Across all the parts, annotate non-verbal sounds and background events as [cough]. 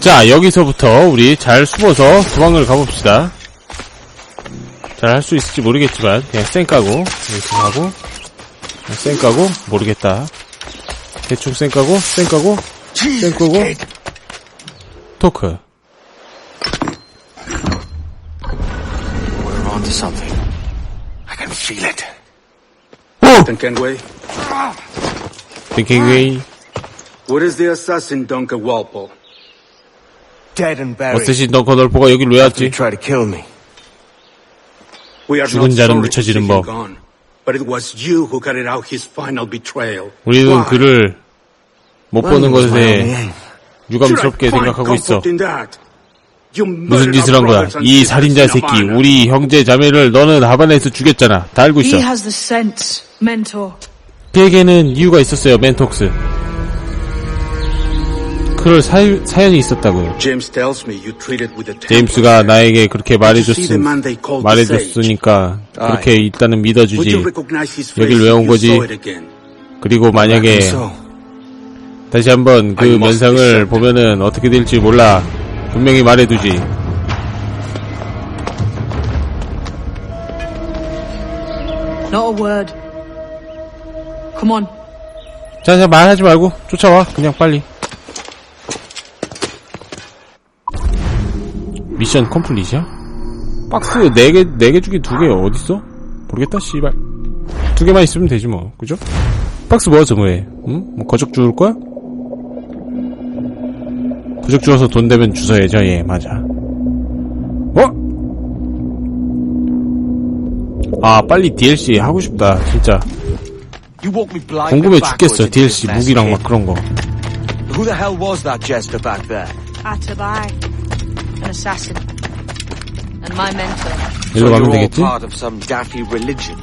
자, 여기서부터 우리 잘 숨어서 도망을 가봅시다. 잘 할 수 있을지 모르겠지만, 그냥 쌩 까고, 이렇게 하고, 쌩 까고, 모르겠다. 대충 쌩 까고, 쌩 까고, 쌩 끄고, 토크. 뱅킹웨이, where is the assassin Duncan Walpole? 어쌔신 덩커 널포가 여길 왜 왔지? 죽은 not 자는 묻혀지는 법. 우리는? 그를 못 보는 것에. 유감스럽게 생각하고 있어. 무슨 짓을 한 거야? 이 살인자 새끼. 우리 형제 자매를 너는 하바나에서 죽였잖아. 다 알고 있어. 그에게는 이유가 있었어요, 멘톡스. 그럴 사, 사연이 있었다고요. 제임스가. 나에게 그렇게 말해줬으니? 말해줬으니까 그렇게 일단은 Would 믿어주지. 여길 왜 온 거지? 그리고 만약에 다시 한번 그 면상을. 보면은 어떻게 될지 몰라. 분명히 말해두지. Not a word. Come on. 자, 자, 말하지 말고 쫓아와. 그냥 빨리. 미션 컴플릿이야? 박스 4개, 4개 중에 2개 어딨어? 모르겠다, 씨발. 두 개만 있으면 되지 뭐. 그죠? 박스 모아서 뭐해? 응? 뭐 거적 주울 거야? 거적 주워서 돈 되면 주워야죠, 예, 맞아. 어? 아, 빨리 DLC 하고 싶다, 진짜. 궁금해 죽겠어, DLC 무기랑. 막 그런 거. Who the hell was that jester back there? Atabai. An assassin. And my mentor. 일로 가면 되겠지?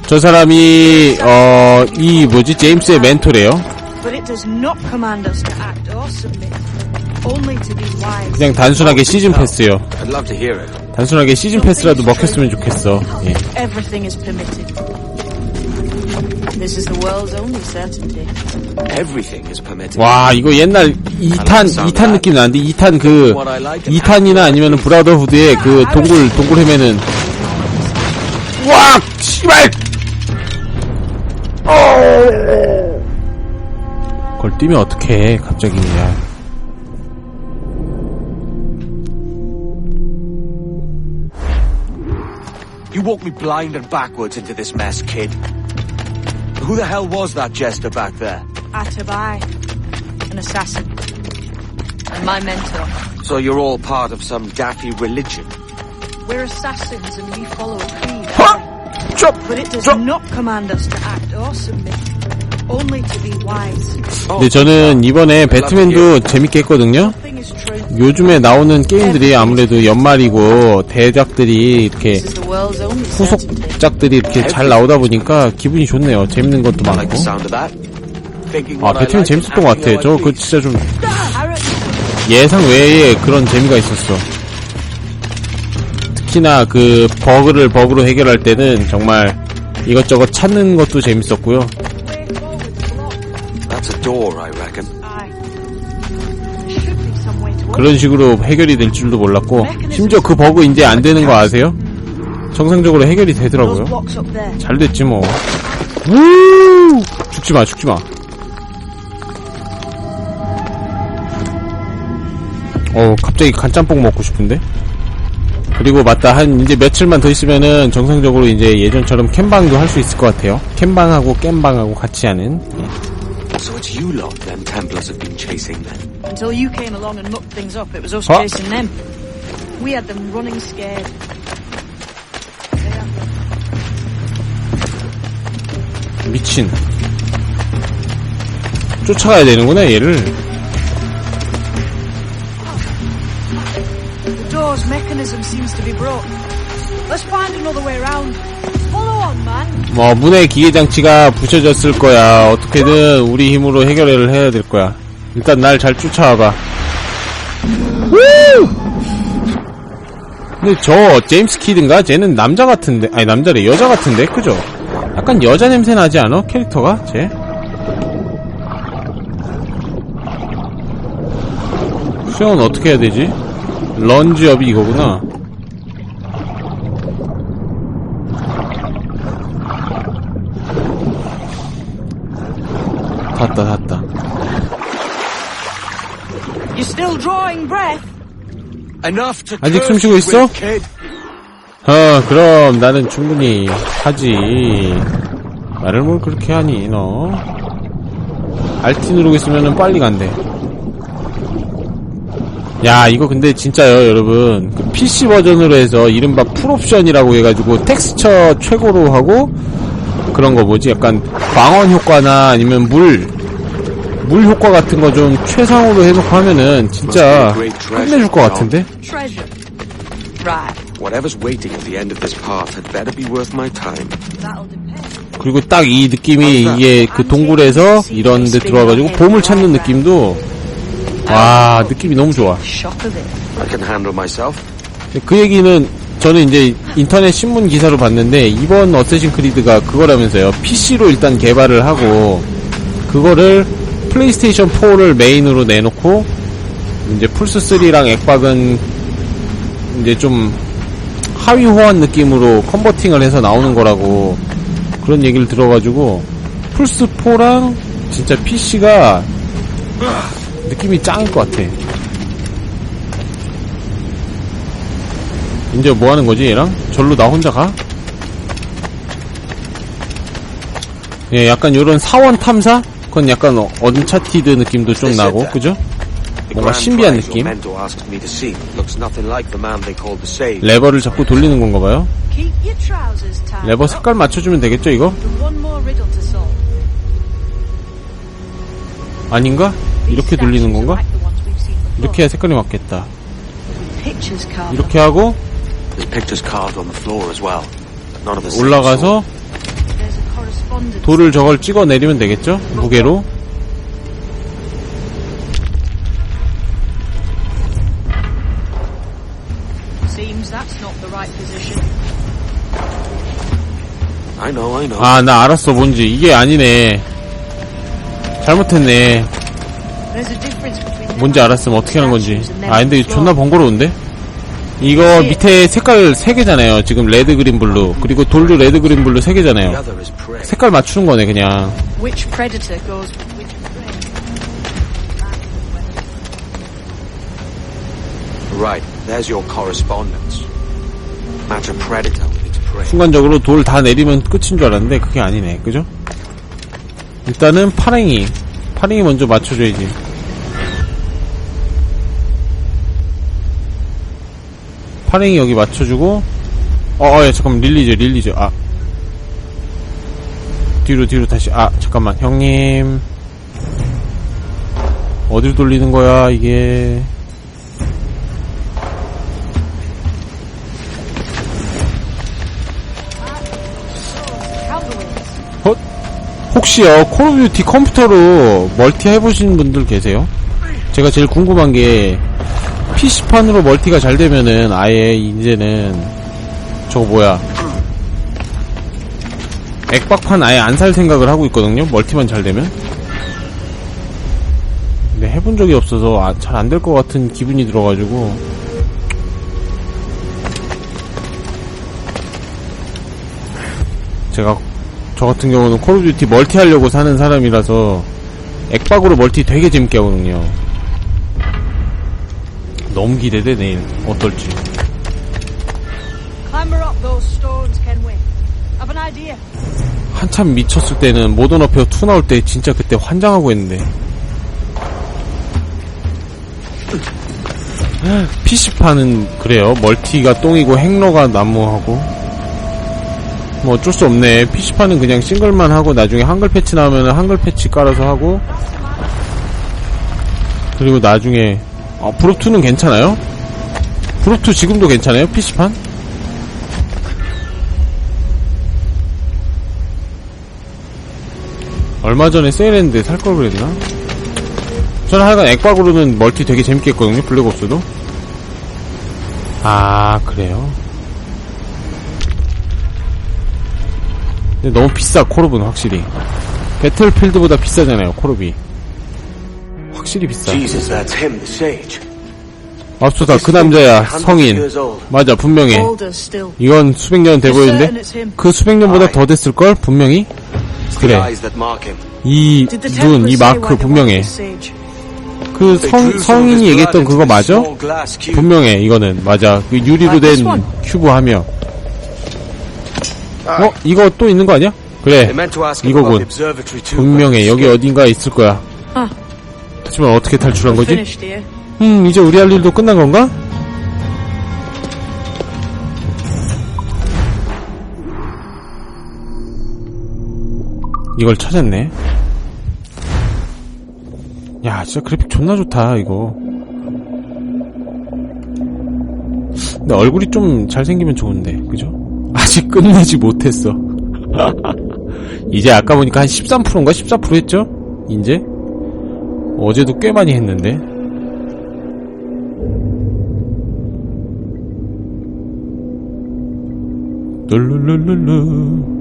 저 사람이 어 이 뭐지 제임스의 멘토래요. But it does not command us to act or submit. Only to be wise. 그냥 단순하게 시즌 패스요. 단순하게 시즌 패스라도 먹혔으면 좋겠어. 예. Everything is permitted. 와 이거 옛날 2탄 2탄 느낌 나는데 2탄 그 2탄이나 아니면은 브라더후드의 그 동굴 동굴 헤매는. 와 씨발! 그걸 뛰면 어떡해 갑자기. 야. You walked me blind and backwards into this mess, kid. Who the hell was that jester back there? Atabai. An assassin. And my mentor. So you're all part of some daffy religion. We're assassins and we follow a creed. 쪽! But it does 쪽! not command us to act or submit. Only to be wise. 근데 저는 이번에 배트맨도 재밌게 했거든요. 요즘에 나오는 게임들이 아무래도 연말이고 대작들이 이렇게. 후속작들이 이렇게 잘 나오다 보니까 기분이 좋네요. 재밌는 것도 많고. 아, 배트맨 재밌었던 것 같아. 저 그. 진짜 좀. 예상 외에 그런 재미가 있었어. 특히나 그 버그를 버그로 해결할 때는 정말 이것저것 찾는 것도 재밌었고요. That's a door, I reckon. 그런 식으로 해결이 될 줄도 몰랐고 심지어 그 버그 이제 안 되는 거 아세요? 정상적으로 해결이 되더라고요. 잘 됐지 뭐. 우! 죽지 마, 죽지 마. 어, 갑자기 간짬뽕 먹고 싶은데? 그리고 맞다, 한 이제 며칠만 더 있으면은 정상적으로 이제 예전처럼 캠방도 할 수 있을 것 같아요. 캠방하고 겜방하고 같이 하는. So it's you lot them Templars have been chasing then. Until you came along and mucked things up, it was us Huh? chasing them. We had them running scared. They had them. 미친. 쫓아가야 되는구나, 얘를. The door's mechanism seems to be broke. Let's find another way around. 뭐 문의 기계 장치가 부셔졌을 거야. 어떻게든 우리 힘으로 해결을 해야 될 거야. 일단 날 잘 쫓아와봐. 우! 근데 저 제임스 키드인가? 쟤는 남자 같은데, 아니 남자래 여자 같은데, 그죠? 약간 여자 냄새 나지 않아? 캐릭터가 쟤? 수영은 어떻게 해야 되지? 런지업이 이거구나. 닿다, 닿다. You still drawing breath? Enough to 아직 curse 숨 쉬고 you 있어? with, kid. 어, 그럼 나는 충분히 하지. 말을 뭘 그렇게 하니, 너? 알티 누르고 있으면 빨리 간대. 야, 이거 근데 진짜요, 여러분. 그 PC 버전으로 해서 이른바 풀옵션이라고 해가지고 텍스처 최고로 하고 그런 거 뭐지? 약간 광원 효과나 아니면 물, 물 효과 같은 거 좀 최상으로 해놓고 하면은 진짜 끝내줄 것 같은데? 그리고 딱 이 느낌이 이게 그 동굴에서 이런 데 들어와가지고 보물 찾는 느낌도 와 느낌이 너무 좋아. 그 얘기는 저는 이제 인터넷 신문 기사로 봤는데 이번 어쌔신 크리드가 그거라면서요 PC로 일단 개발을 하고 그거를 플레이스테이션 4를 메인으로 내놓고 이제 플스 3랑 엑박은 이제 좀 하위 호환 느낌으로 컨버팅을 해서 나오는 거라고 그런 얘기를 들어가지고 플스 4랑 진짜 PC가 느낌이 짱일 것 같아. 이제 뭐 하는 거지, 얘랑? 절로 나 혼자 가? 예, 약간 요런 사원 탐사? 그건 약간 어- 언차티드 느낌도 좀 나고, 그죠? 뭔가 신비한 느낌? 레버를 자꾸 돌리는 건가 봐요? 레버. 색깔 맞춰주면 되겠죠, 이거? 아닌가? 이렇게 돌리는 건가? 이렇게 해야 색깔이 맞겠다. 이렇게 하고, 올라가서, There's a correspondence. 돌을 저걸 찍어 내리면 되겠죠? 무게로. 아, 나 알았어, 뭔지. 이게 아니네. 잘못했네. 뭔지 알았으면 어떻게 하는 건지. 아, 근데 존나. 번거로운데? 이거 밑에 색깔 3개잖아요. 지금 레드, 그린, 블루. 그리고 돌도 레드, 그린, 블루 3개잖아요. the other is prey. 색깔 맞추는 거네, 그냥. Which predator goes with which prey? Right, there's your correspondence. Match a predator with its prey. 순간적으로 돌 다 내리면 끝인 줄 알았는데, 그게 아니네. 그죠? 일단은 파랭이. 파랭이 먼저 맞춰줘야지. 파랭이 여기 맞춰주고, 어, 어, 야, 잠깐만, 릴리죠, 릴리죠. 아. 뒤로, 뒤로 다시, 아, 잠깐만, 형님. 어딜 돌리는 거야, 이게. 혹시요, 콜 오브 듀티 컴퓨터로 멀티 해보신 분들 계세요? 제가 제일 궁금한 게, PC판으로 멀티가 잘 되면은, 아예, 이제는, 저거 뭐야. 액박판 아예 안 살 생각을 하고 있거든요? 멀티만 잘 되면? 근데 해본 적이 없어서, 아, 잘 안 될 것 같은 기분이 들어가지고, 제가 저 같은 경우는 콜 오브 듀티 멀티 하려고 사는 사람이라서 액박으로 멀티 되게 재밌게 하거든요. 너무 기대돼 내일 어떨지. 한참 미쳤을 때는 모던 어페어 2 나올 때 진짜 그때 환장하고 했는데. PC판은 그래요. 멀티가 똥이고 행로가 나무하고. 뭐 어쩔 수 없네. PC판은 그냥 싱글만 하고 나중에 한글 패치 나오면 한글 패치 깔아서 하고. 그리고 나중에 아, 브록2는 괜찮아요? 브록2 지금도 괜찮아요? PC판? 얼마 전에 세일했는데 살 걸 그랬나? 저는 하여간 액박으로는 멀티 되게 재밌게 했거든요, 블랙옵스도. 아, 그래요? 근데 너무 비싸, 콜옵은 확실히. 배틀필드보다 비싸잖아요, 콜옵이. 확실히 비싸. 맙소사 그 남자야 성인 맞아 still. 이건 수백 년 it's him. 그 수백 년보다 더 됐을 걸 분명히 그래. 이 눈 이 마크 분명해? 그 성, 성인이 얘기했던 그거 맞아? 분명해 이거는 맞아 그 유리로 된? 큐브 하며 어? 이거 또 있는 거 아니야? 그래 이거군. 분명해 여기 어딘가에 있을 거야 아. 하지만 어떻게 탈출한 거지? 음 이제 우리 할 일도 끝난 건가? 이걸 찾았네 야 진짜 그래픽 존나 좋다 이거 근데 얼굴이 좀 잘생기면 좋은데 그죠? [laughs] 아직 끝내지 못했어 [laughs] 이제 아까 보니까 한 13%인가 14% 했죠? 이제? 어제도 꽤 많이 했는데 룰룰룰룰루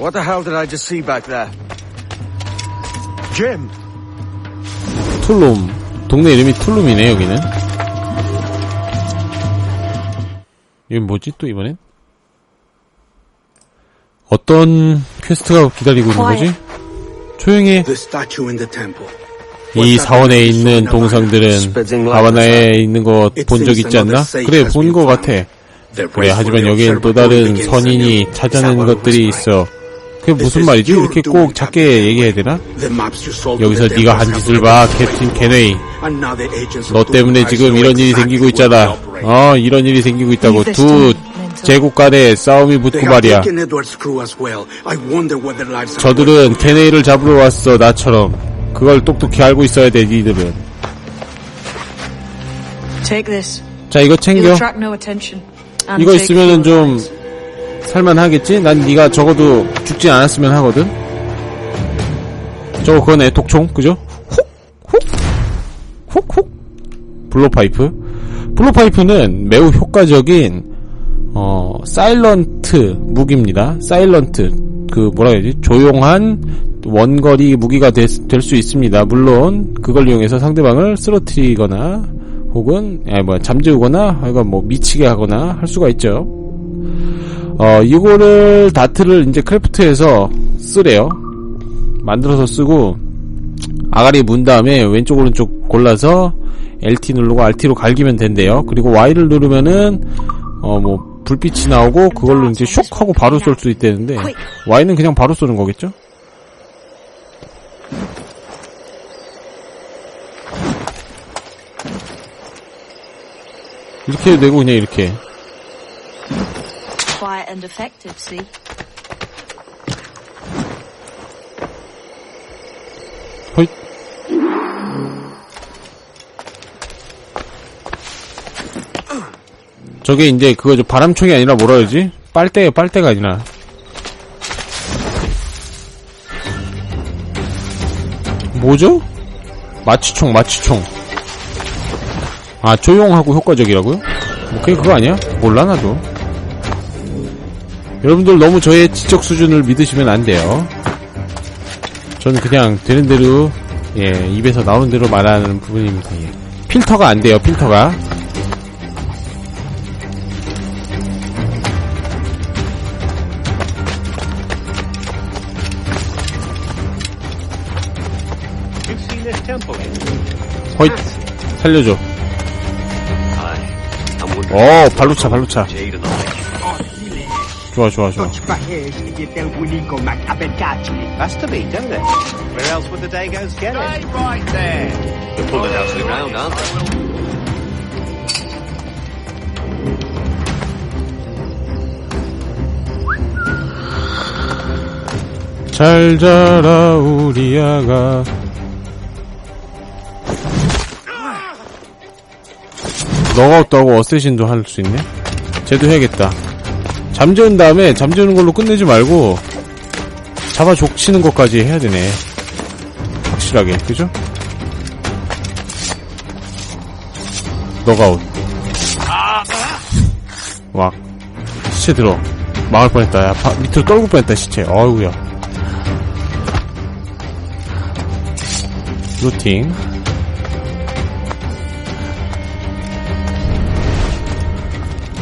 What the hell did I just see back there? Jim! 툴룸 동네 이름이 툴룸이네 여기는 이건 뭐지 또 이번엔? 어떤 퀘스트가 기다리고 있는 거지? 조용히. 이 사원에 있는 동상들은 하바나에 있는 거 본 적 있지 않나? 그래 본 거 같아. 그래 하지만 여기엔 또 다른 선인이 찾아낸 것들이 있어. 그게 무슨 말이지? 이렇게 꼭 작게 얘기해야 되나? 여기서 네가 한 짓을 봐 캡틴 케네이. 너 때문에 지금 이런 일이 생기고 있잖아. 어 이런 일이 생기고 있다고. 두 제국 간의 싸움이 붙고 말이야. 저들은 케네이를 잡으러 왔어 나처럼. 그걸 똑똑히 알고 있어야 돼 니들은. Take this. 자 이거 챙겨. 이거 있으면은 좀. 살만하겠지? 난 네가 적어도 죽지 않았으면 하거든. 저거 그거네 독총? 그죠? 훅훅훅훅? 블로파이프? 블로파이프는 매우 효과적인 어 사일런트 무기입니다. 사일런트 그 뭐라 해야지 조용한 원거리 무기가 될 수 있습니다. 물론 그걸 이용해서 상대방을 쓰러뜨리거나 혹은 아니 뭐 잠재우거나 하여간 뭐 미치게 하거나 할 수가 있죠. 어, 이거를 다트를 이제 크래프트에서 쓰래요. 만들어서 쓰고 아가리 문 다음에 왼쪽 오른쪽 골라서 LT 누르고 RT로 갈기면 된대요. 그리고 Y를 누르면은 어 뭐 불빛이 나오고 그걸로 이제 슉 하고 바로 쏠 수 있다는데 Y는 그냥 바로 쏘는 거겠죠? 이렇게 해도 되고 그냥 이렇게 Quiet and effective, see? 허잇. 저게 이제 그거 저 바람총이 아니라 뭐라 그러지? 빨대예요 빨대가 아니라 뭐죠? 마취총 마취총 아 조용하고 효과적이라고요? 뭐 그게 그거 아니야? 몰라 나도 여러분들 너무 저의 지적 수준을 믿으시면 안 돼요 저는 그냥 되는 대로 예 입에서 나오는 대로 말하는 부분입니다. 예. 필터가 안 돼요. 필터가 허잇 살려줘. 어 발로차 발로차. 좋아 좋아 좋아. 잘 자라 우리 아가. 너가 없다고 어쌔신도 할 수 있네? 쟤도 해야겠다. 잠재운 다음에 잠재우는 걸로 끝내지 말고 잡아 족치는 것까지 해야 되네. 확실하게, 그죠? 너가 옷. 와, 시체 들어. 막을 뻔했다. 야, 바- 밑으로 떨굴 뻔했다, 시체. 어이구야. 루팅.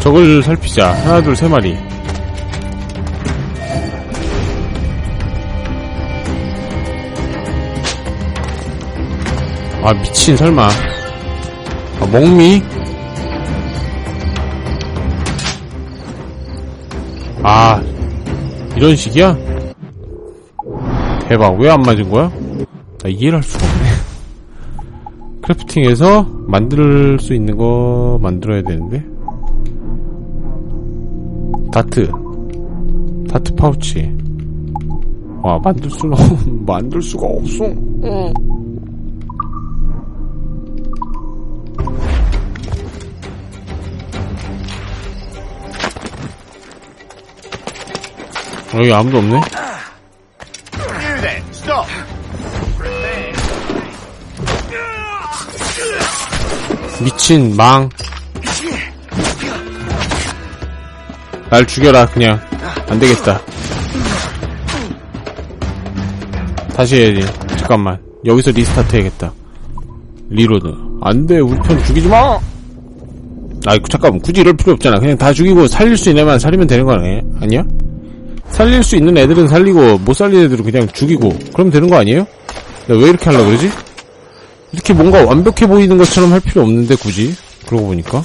저걸 살피자. 하나, 둘, 세 마리. 아, 미친, 설마. 아, 먹미? 아, 이런 식이야? 대박, 왜 안 맞은 거야? 나 이해를 할 수가 없네. [laughs] 크래프팅에서 만들 수 있는 거 만들어야 되는데. 다트. 다트 파우치. 와, 만들 없- [laughs] 만들 수가 없어. 여기 아무도 없네? 미친 망. 날 죽여라 그냥. 안 되겠다. 다시 해야지. 잠깐만. 여기서 리스타트 해야겠다. 리로드. 안 돼. 우리 편 죽이지 마. 아이 잠깐만. 굳이 이럴 필요 없잖아. 그냥 다 죽이고 살릴 수 있는 애만 살리면 되는 거 아니야? 아니야? 살릴 수 있는 애들은 살리고 못 살리는 애들은 그냥 죽이고 그러면 되는 거 아니에요? 내가 왜 이렇게 하려고 그러지? 이렇게 뭔가 완벽해 보이는 것처럼 할 필요 없는데 굳이 그러고 보니까 야,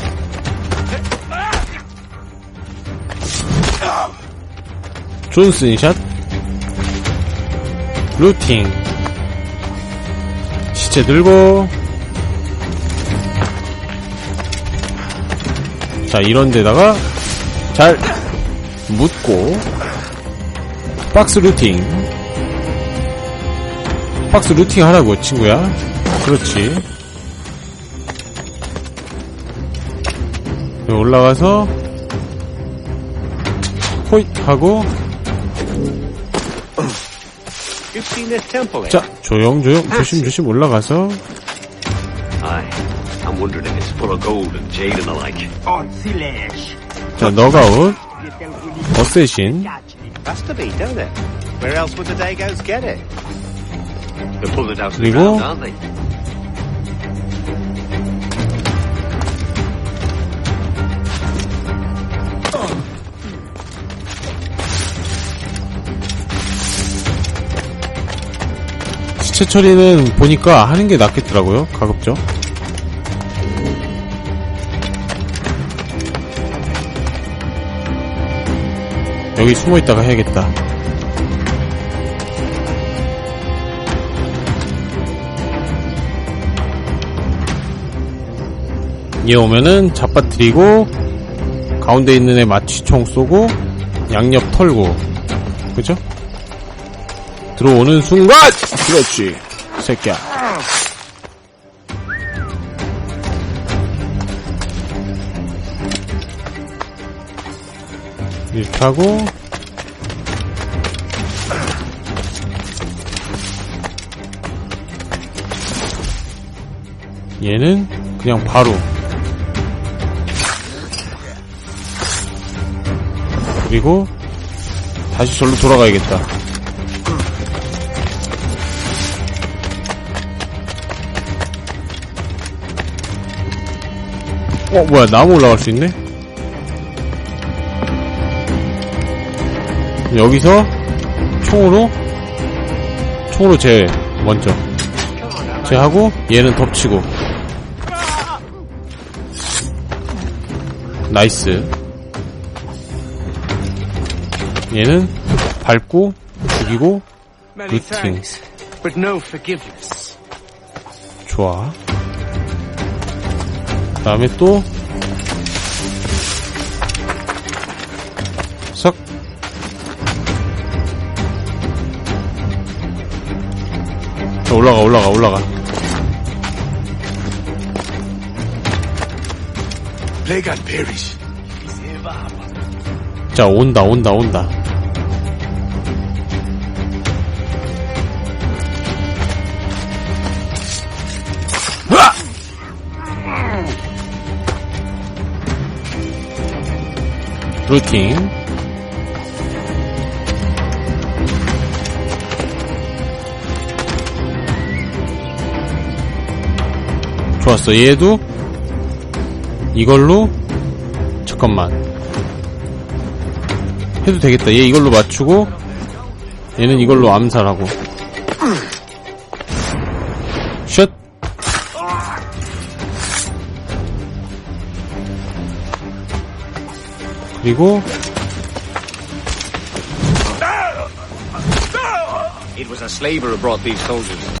존슨 샷 루팅 시체 들고. 자 이런 데다가 잘 묻고 박스 루팅. 박스 루팅 하라고 친구야. 그렇지. 올라가서 호잇 하고 자, 조용, 조용, 조심, 조심 올라가서, Aye. I'm wondering if it's full of gold and jade and the like. 자, 너가웃, 어쌔신, Has to be, 시체 처리는 보니까 하는 게 낫겠더라고요, 가급적. 여기 숨어 있다가 해야겠다. 얘 오면은 잡아뜨리고 가운데 있는 애 마취총 쏘고 양옆 털고 그죠? 들어오는 순간 그렇지 새끼야. 이렇게 하고. 얘는 그냥 바로. 그리고 다시 절로 돌아가야겠다 어 뭐야 나무 올라갈 수 있네? 여기서 총으로? 총으로 제 먼저. 제 하고 얘는 덮치고. 나이스. 얘는 밟고 죽이고 루팅. 좋아 다음에 또 석. 올라가 올라가 올라가. 자 온다 온다 온다. 루팅. 좋았어. 얘도 이걸로 잠깐만. 해도 되겠다. 얘 이걸로 맞추고 얘는 이걸로 암살하고. 그리고 It was a slaver who brought these soldiers.